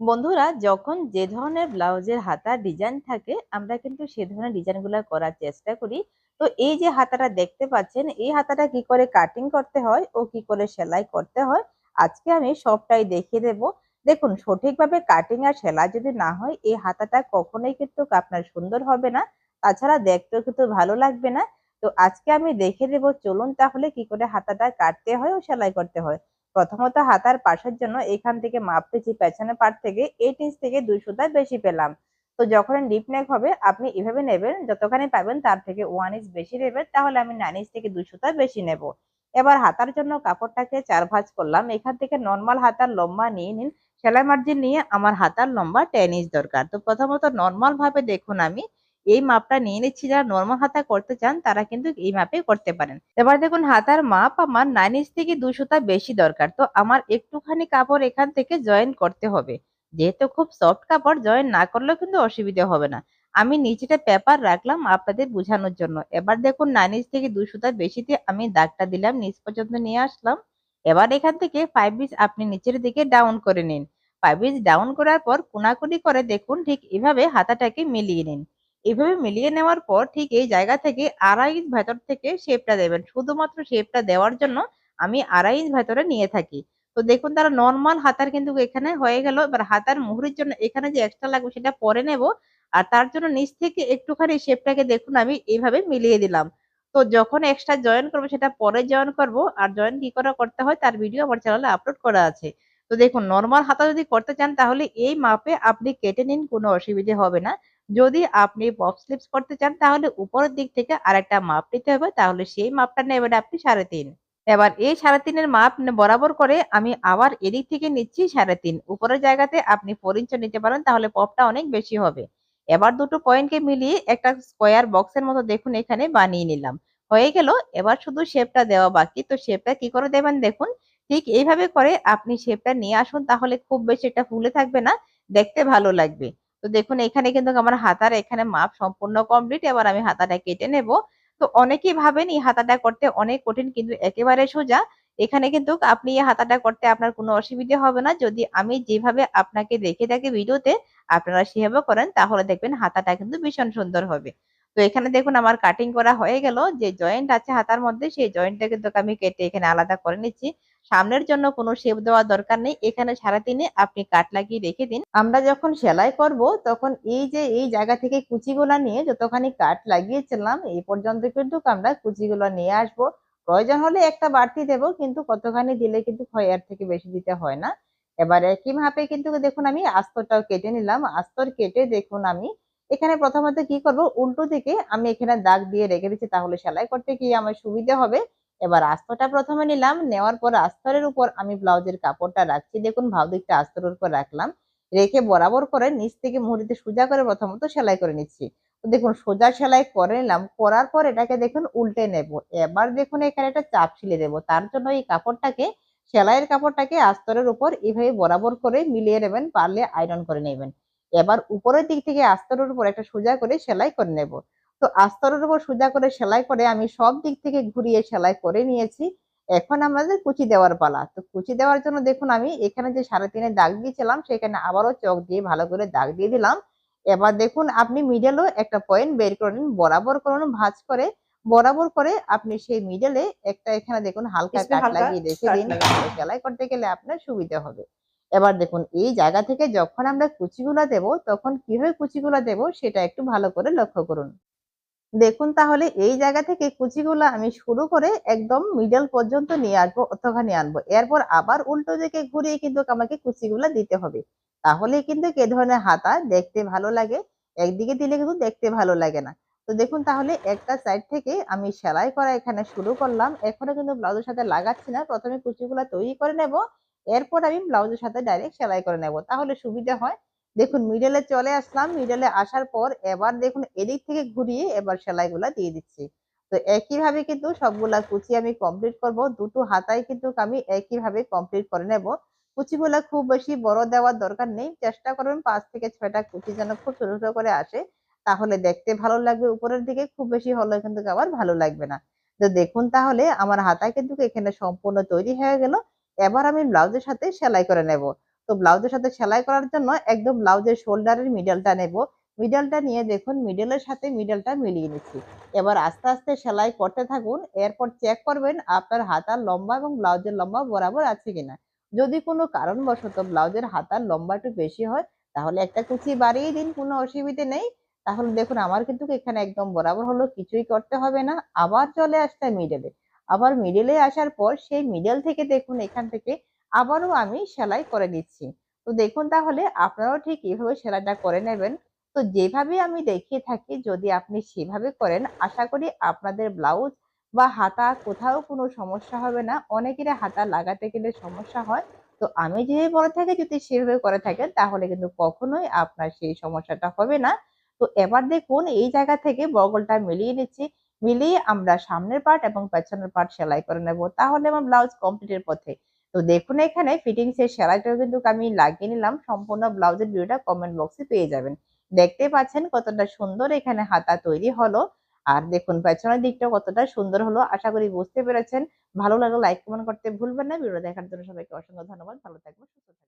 বন্ধুরা, যখন যে ধরনের ব্লাউজের হাতার ডিজাইন থাকে, আমরা কিন্তু সে ধরনের ডিজাইনগুলো করার চেষ্টা করি। তো এই যে হাতাটা দেখতে পাচ্ছেন, এই হাতাটা কি করে কাটিং করতে হয়, ও কি করে সেলাই করতে হয়, আজকে আমি সবটাই দেখিয়ে দেব। দেখুন, সঠিকভাবে কাটিং আর সেলাই যদি না হয়, এই হাতাটা কখনোই কিন্তু আপনার সুন্দর হবে না। তাছাড়া দেখতেও কিন্তু ভালো লাগবে না। তো আজকে আমি দেখে দেব, চলুন তাহলে কি করে হাতাটা কাটতে হয় ও সেলাই করতে হয়। প্রথমত হাতার পাশের জন্য এখান থেকে মাপ পেয়েছি পেছনের পাট থেকে এইট ইঞ্চ থেকে দুই সুতা বেশি পেলাম। তো যখন ডিপ নেক হবে, আপনি এভাবে নেবেন, যতখানি পাবেন তার থেকে ওয়ান ইঞ্চ বেশি নেবেন, তাহলে আমি নাইন ইঞ্চ থেকে দুই সুতা বেশি নেব। এবার হাতার জন্য কাপড়টাকে চার ভাঁজ করলাম। এখান থেকে নর্মাল হাতার লম্বা নিয়ে নিন। সেলাই মার্জিন নিয়ে আমার হাতার লম্বা টেন ইঞ্চ দরকার। তো প্রথমত নর্মাল ভাবে দেখুন আমি এই মাপটা নিয়ে নিচ্ছি, যারা নর্মাল হাতা করতে চান, তারা কিন্তু এই মাপে করতে পারেন। এবার দেখুন, হাতার মাপ আমার নাইন ইঞ্চ থেকে সুতা বেশি দরকার। তো আমার একটুখানি কাপড় এখান থেকে জয়েন করতে হবে। যেহেতু খুব সফট কাপড় জয়েন না করলেও কিন্তু অসুবিধা হবে না। আমি নিচেটা পেপার রাখলাম আপনাদের বোঝানোর জন্য। এবার দেখুন নাইন ইঞ্চ থেকে সুতা বেশিতে আমি দাগটা দিলাম, নিচ পর্যন্ত নিয়ে আসলাম। এবার এখান থেকে ফাইভ ইঞ্চ আপনি নিচের দিকে ডাউন করে নিন। ফাইভ ইঞ্চ ডাউন করার পর কোনাকুনি করে দেখুন, ঠিক এভাবে হাতাটাকে মিলিয়ে নিন। এভাবে মিলিয়ে নেওয়ার পর ঠিক এই জায়গা থেকে আড়াই ইঞ্চ ভেতর থেকে শেপটা দেবেন। শুধুমাত্র শেপটা দেওয়ার জন্য আমি আড়াই ইঞ্চ ভেতরে নিয়ে থাকি। তো দেখুন তারা নর্মাল হাতার কিন্তু এখানে হয়ে গেল। এবার হাতার মুহুরির জন্য এখানে যে এক্সট্রা লাগবে সেটা পরে নেব। আর তার জন্য নিচ থেকে একটুখানি শেপটাকে দেখুন আমি এইভাবে মিলিয়ে দিলাম। তো যখন এক্সট্রা জয়েন করব সেটা পরে জয়েন করব। আর জয়েন কি করে করতে হয় তার ভিডিও আমার চ্যানেলে আপলোড করা আছে। তো দেখুন নর্মাল হাতা যদি করতে চান তাহলে এই মাপে আপনি কেটে নিন, কোনো অসুবিধে হবে না। যদি আপনি পপ স্লিপস করতে চান, তাহলে উপরের দিক থেকে আরেকটা মাপ নিতে হবে। তাহলে সেই মাপটা নেবেন আপনি সাড়ে তিন। এবার এই সাড়ে তিনের মাপ বরাবর করে আমি আবার এদিক থেকে নিচ্ছি সাড়ে তিন। উপরের জায়গাতে আপনি ফোর ইঞ্চ নিতে পারেন, তাহলে পপটা অনেক বেশি হবে। এবার দুটো পয়েন্টকে মিলিয়ে একটা স্কোয়ার বক্সের মতো দেখুন, এখানে বানিয়ে নিলাম। হয়ে গেল, এবার শুধু শেপটা দেওয়া বাকি। তো শেপটা কি করে দেবেন দেখুন? ঠিক এইভাবে করে আপনি শেপটা নিয়ে আসুন, তাহলে খুব বেশি এটা ফুলে থাকবে না, দেখতে ভালো লাগবে। তো দেখুন, এখানে কিন্তু আমার হাতার এখানে মাপ সম্পূর্ণ কমপ্লিট এবার আমি হাতাটা কেটে নেব। তো অনেকেই ভাবেন, এই হাতাটা করতে অনেক কঠিন, কিন্তু একেবারে সোজা। এখানে কিন্তু আপনি এই হাতাটা করতে আপনার কোনো অসুবিধা হবে না। যদি আমি যেভাবে আপনাকে দেখে থাকি ভিডিওতে, আপনারা সেভাবে করেন, তাহলে দেখবেন হাতাটা কিন্তু ভীষণ সুন্দর হবে। তো এখানে দেখুন, আমার কাটিং করা হয়ে গেল। যে জয়েন্ট আছে হাতার মধ্যে, সেই জয়েন্টটা কিন্তু আমি কেটে এখানে আলাদা করে নিচ্ছি। সামনের জন্য কোনো শেপ দেওয়ার দরকার নেই। এখানে সারা দিনে আপনি কাট লাগিয়ে রেখে দিন। আমরা যখন সেলাই করব, তখন এই যে এই জায়গা থেকে কুচিগুলা নিয়ে যতখানি কাট লাগিয়েছিলাম, এই পর্যন্ত কিন্তু আমরা কুচিগুলো নিয়ে আসব। প্রয়োজন হলে একটা বাড়তি দেব, কিন্তু কতখানি দিলে কিন্তু এর থেকে বেশি দিতে হয় না। এবার একই ভাবে কিন্তু দেখুন, আমি আস্তরটাও কেটে নিলাম। আস্তর কেটে দেখুন, আমি এখানে প্রথমত কি করব, উল্টো দিকে আমি এখানে দাগ দিয়ে রেখে দিচ্ছি, তাহলে সেলাই করতে কি আমার সুবিধা হবে। এবার আস্তটা প্রথমে নিলাম, নেওয়ার পর আস্তরের উপর আমি ব্লাউজের কাপড়টা রাখছি। দেখুন ভাব দিকটা আস্তরের উপর রাখলাম। রেখে বরাবর করে নিচ থেকে মুহুরিতে সোজা করে প্রথমত সেলাই করে নিচ্ছি। দেখুন, সোজা সেলাই করে নিলাম। করার পর এটাকে দেখুন, উল্টে নেব। এবার দেখুন, এখানে একটা চাপ ছিলে দেবো। তার জন্য এই কাপড়টাকে, সেলাইয়ের কাপড়টাকে আস্তরের উপর এভাবে বরাবর করে মিলিয়ে নেবেন, পারলে আয়রন করে নেবেন। এবার উপরের দিক থেকে আস্তরের উপর একটা সোজা করে সেলাই করে নেব। তো আস্তরের উপর সোজা করে সেলাই করে আমি সব দিক থেকে ঘুরিয়ে সেলাই করে নিয়েছি। এখন আমাদের কুচি দেওয়ার পালা। তো কুচি দেওয়ার জন্য দেখুন আমি এখানে যে সাড়ে তিনে দাগ দিয়েছিলাম সেখানে আবারও চক দিয়ে ভালো করে দাগ দিয়ে দিলাম। এবার দেখুন আপনি মিডেলও একটা পয়েন্ট বের করে নিন বরাবর করুন ভাঁজ করে বরাবর করে আপনি সেই মিডেলে একটা এখানে দেখুন হালকা কাট লাগিয়ে রেখে দিন। সেলাই করতে গেলে আপনার সুবিধা হবে। এবার দেখুন এই জায়গা থেকে যখন আমরা কুচিগুলা দেব তখন কীভাবে কুচিগুলা দেব সেটা একটু ভালো করে লক্ষ্য করুন। দেখুন তাহলে এই জায়গা থেকে কুচিগুলো আমি শুরু করে একদম মিডল পর্যন্ত নিয়ে আসব অতখানি আনব। এরপর আবার উল্টো দিকে ঘুরিয়ে কিন্তু আমাকে কুচিগুলো দিতে হবে। তাহলে কিন্তু এ ধরনের হাতা দেখতে ভালো লাগে, একদিকে দিলে কিন্তু দেখতে ভালো লাগে না। তো দেখুন তাহলে একটা সাইড থেকে আমি সেলাই করা এখানে শুরু করলাম। এখনও কিন্তু ব্লাউজের সাথে লাগাচ্ছি না। প্রথমে কুচিগুলো তৈরি করে নেব, এরপর আমি ব্লাউজের সাথে ডাইরেক্ট সেলাই করে নেব। তাহলে সুবিধা হয়। দেখুন মিডলে চলে আসলাম। মিডলে আসার পর এবার দেখুন, এদিক থেকে ঘুরিয়ে এবার সেলাইগুলা দিয়ে দিচ্ছি। তো একইভাবে কিন্তু সবগুলা কুচি আমি কমপ্লিট করব। দুটো হাতায় কিন্তু আমি একইভাবে কমপ্লিট করে নেব। কুচিগুলা খুব বেশি বড় দেওয়ার দরকার নেই। চেষ্টা করবেন পাঁচ থেকে ছয়টা কুচি যেন খুব ছোট ছোট করে আসে। তাহলে দেখতে ভালো লাগবে। উপরের দিকে খুব বেশি হলে কিন্তু আবার ভালো লাগবে না। তো দেখুন তাহলে, আমার হাতা কিন্তু এখানে সম্পূর্ণ তৈরি হয়ে গেল। এবার আমি ব্লাউজের সাথে সেলাই করে নেব। তো ব্লাউজের সাথে সেলাই করার জন্য একদম ব্লাউজের শোল্ডারের মিডলটা নেব। মিডলটা নিয়ে দেখুন মিডলের সাথে মিডলটা মিলিয়ে নিচ্ছি। এবার আস্তে আস্তে সেলাই করতে থাকুন, এরপর চেক করবেন আপনার হাতার লম্বা এবং ব্লাউজের লম্বা বরাবর আছে কিনা। যদি কোনো কারণবশত ব্লাউজের হাতার লম্বা একটু বেশি হয়, তাহলে একটা কুচি বাড়িয়ে দিন, কোনো অসুবিধে নেই। তাহলে দেখুন, আমার কিন্তু এখানে একদম বরাবর হলো, কিছুই করতে হবে না। আবার চলে আসতে মিডলে আবার মিডলে আসার পর সেই মিডল থেকে দেখুন, এখান থেকে আবারও আমি সেলাই করে নিচ্ছি তো দেখুন তাহলে আপনারাও ঠিক এইভাবে সেলাইটা করে নেবেন। তো যেভাবে আমি দেখিয়ে থাকি, যদি আপনি সেভাবে করেন, আশা করি আপনাদের ব্লাউজ বা হাতা কোথাও কোনো সমস্যা হবে না। অনেকের হাতা লাগাতে গেলে সমস্যা হয়। তো আমি যেভাবে বলে থাকি, যদি সেভাবে করে থাকেন, তাহলে কিন্তু কখনোই আপনার সেই সমস্যাটা হবে না। তো এবার দেখুন, এই জায়গা থেকে বগলটা মিলিয়ে নিচ্ছি। মিলিয়ে আমরা সামনের পার্ট এবং পেছনের পার্ট সেলাই করে নেব। তাহলে আমার ব্লাউজ কমপ্লিটের পথে। তো দেখুন এখানে ফিটিংস এর সেলাইটাও কিন্তু আমি লাগিয়ে নিলাম। সম্পূর্ণ ব্লাউজের ভিডিওটা কমেন্ট বক্সে পেয়ে যাবেন। দেখতে পাচ্ছেন কতটা সুন্দর এখানে হাতা তৈরি হলো। আর দেখুন, পেছনের দিকটা কতটা সুন্দর হলো। আশা করি বুঝতে পেরেছেন। ভালো লাগল লাইক কমেন্ট করতে ভুলবেন না। ভিডিও দেখার জন্য সবাইকে অসংখ্য ধন্যবাদ। ভালো থাকবেন, সুস্থ থাকবেন।